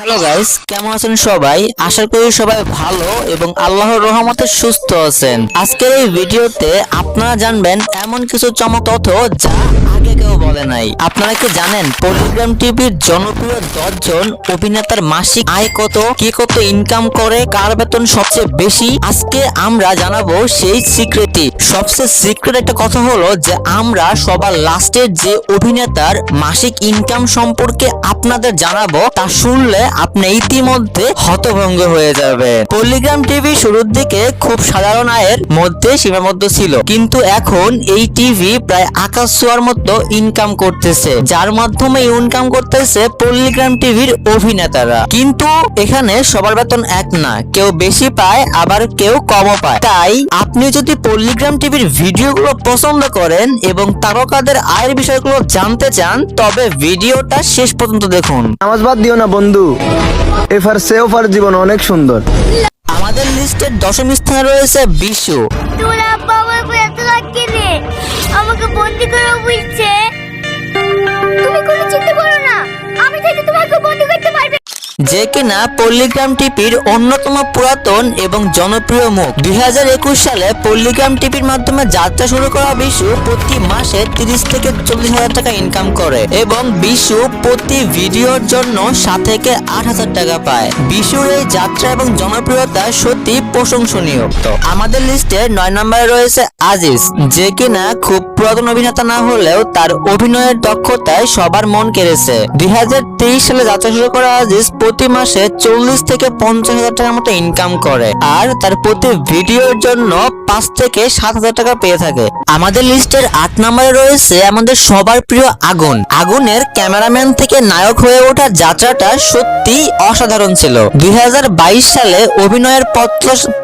Hello guys কেমন আছেন সবাই? আশা করি সবাই ভালো এবং আল্লাহর রহমতে সুস্থ আছেন। আজকের এই ভিডিওতে আপনারা জানবেন এমন কিছু চমক তথ্য যা কেউ বলে নাই। আপনারা কি জানেন পলিগ্রাম টিভির জনপ্রিয় দশজন অভিনেতার মাসিক আয় কত, কি কত ইনকাম করে, কার বেতন সবচেয়ে বেশি? আজকে আমরা জানাব সেই সিক্রেটই সবচেয়ে সিক্রেট একটা কথা হলো যে, আমরা সবার লাস্টের যে অভিনেতার মাসিক ইনকাম সম্পর্কে আপনাদের জানাব, তা শুনলে আপনি ইতিমধ্যে হতভঙ্গ হয়ে যাবে পলিগ্রাম টিভি শুরুর দিকে খুব সাধারণ আয়ের মধ্যে সীমাবদ্ধ ছিল। কিন্তু এখন এই টিভি প্রায় আকাশ ছোঁয়ার মতো ইনকাম করতেছে। যার মাধ্যমে ইনকাম করতেছে পল্লিগ্রাম টিভির অভিনেতারা। কিন্তু এখানে সবার বেতন এক না কেউ বেশি পায় আবার কেউ কমও পায়। তাই আপনি যদি পল্লিগ্রাম টিভির ভিডিওগুলো পছন্দ করেন এবং তারকাদের আয়ের বিষয়গুলো জানতে চান তবে ভিডিওটা শেষ পর্যন্ত দেখুন। নামাজ বাদ দিও না বন্ধু। এফার সে ওফার জীবন অনেক সুন্দর। আমাদের লিস্টের দশম স্থানে রয়েছে বিশু। যে কিনা পল্লিগ্রাম টিপির অন্যতম পুরাতন এবং জনপ্রিয় মুখ। দুই সালে পল্লিগ্রাম টিপির মাধ্যমে যাত্রা শুরু করা বিশু প্রতি মাসে তিরিশ থেকে চল্লিশ হাজার টাকা ইনকাম করে এবং বিশু প্রতি ভিডিওর জন্য সাত থেকে আট হাজার টাকা পায়। বিশুর এই যাত্রা এবং জনপ্রিয়তা সত্যি প্রশংসনীয়। তো আমাদের লিস্টে নয় নম্বরে রয়েছে আজিজ। যে কিনা খুব পুরাতন অভিনেতা না হলেও তার অভিনয়ের দক্ষতায় সবার মন কেড়েছে। দুই হাজার তেইশ সালে যাত্রা শুরু করা আজিজ প্রতি মাসে চল্লিশ থেকে পঞ্চাশ হাজার টাকার মতো ইনকাম করে। আর তার প্রতি ভিডিওর জন্য পাঁচ থেকে সাত হাজার টাকা পেয়ে থাকে। আমাদের লিস্টের আট নম্বরে রয়েছে আমাদের সবার প্রিয় আগুন। আগুনের ক্যামেরাম্যান থেকে নায়ক হয়ে ওঠার যাত্রাটা সত্যি অসাধারণ ছিল। দুই হাজার বাইশ সালে অভিনয়ের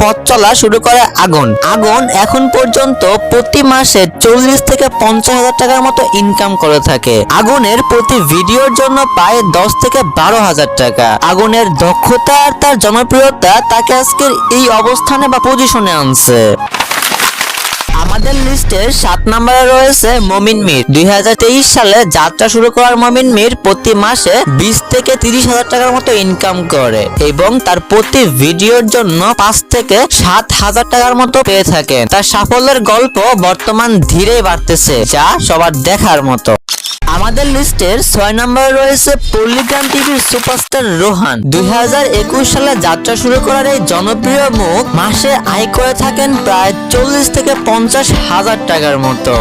পথ চলা শুরু করে আগুন। আগুন এখন পর্যন্ত প্রতি মাসে চল্লিশ থেকে পঞ্চাশ হাজার টাকার মতো ইনকাম করে থাকে। আগুনের প্রতি ভিডিওর জন্য পায় দশ থেকে বারো হাজার টাকা। আগুনের দক্ষতা আর তার জনপ্রিয়তা তাকে আজকের এই অবস্থানে বা পজিশনে আনছে। আমাদের লিস্টের সাত নম্বরে রয়েছে মমিন মির। দুই সালে যাত্রা শুরু করার মমিন মির প্রতি মাসে বিশ থেকে তিরিশ হাজার টাকার মতো ইনকাম করে এবং তার প্রতি ভিডিওর জন্য পাঁচ থেকে সাত হাজার টাকার মতো পেয়ে থাকে তার সাফল্যের গল্প বর্তমান ধীরে বাড়তেছে, যা সবার দেখার মতো। আমাদের লিস্টের ছয় নম্বরে রয়েছে পল্লিগ্রাম টিভির সুপারস্টার রোহান। দুই হাজার একুশ সালে যাত্রা শুরু করার এই জনপ্রিয় মুখ মাসে আয় করে থাকেন প্রায় চল্লিশ থেকে পঞ্চাশ হাজার টাকার মতো।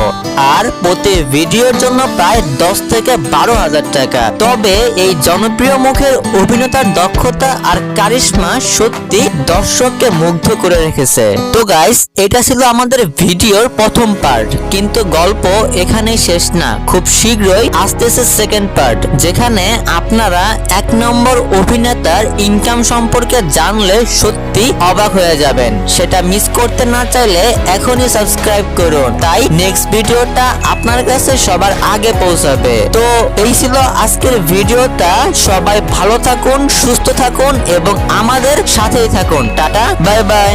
আর প্রতি ভিডিওর জন্য প্রায় দশ থেকে বারো হাজার টাকা। তবে এই জনপ্রিয় মুখের অভিনেতার দক্ষতা আর কারিশমা সত্যি দর্শককে মুগ্ধ করে রেখেছে। তো গাইস এটা ছিল আমাদের ভিডিওর প্রথম পার্ট কিন্তু গল্প এখানেই শেষ না। খুব শীঘ্রই আসতেছে সেকেন্ড পার্ট যেখানে আপনারা এক নম্বর অভিনেতার ইনকাম সম্পর্কে জানলে সত্যি অবাক হয়ে যাবেন। সেটা মিস করতে না চাইলে এখনই সাবস্ক্রাইব করুন। তাই নেক্সট ভিডিওটা আপনার কাছে সবার আগে পৌঁছাবে। তো এই ছিল আজকের ভিডিওটা। সবাই ভালো থাকুন, সুস্থ থাকুন এবং আমাদের সাথেই থাকুন। Tata bye bye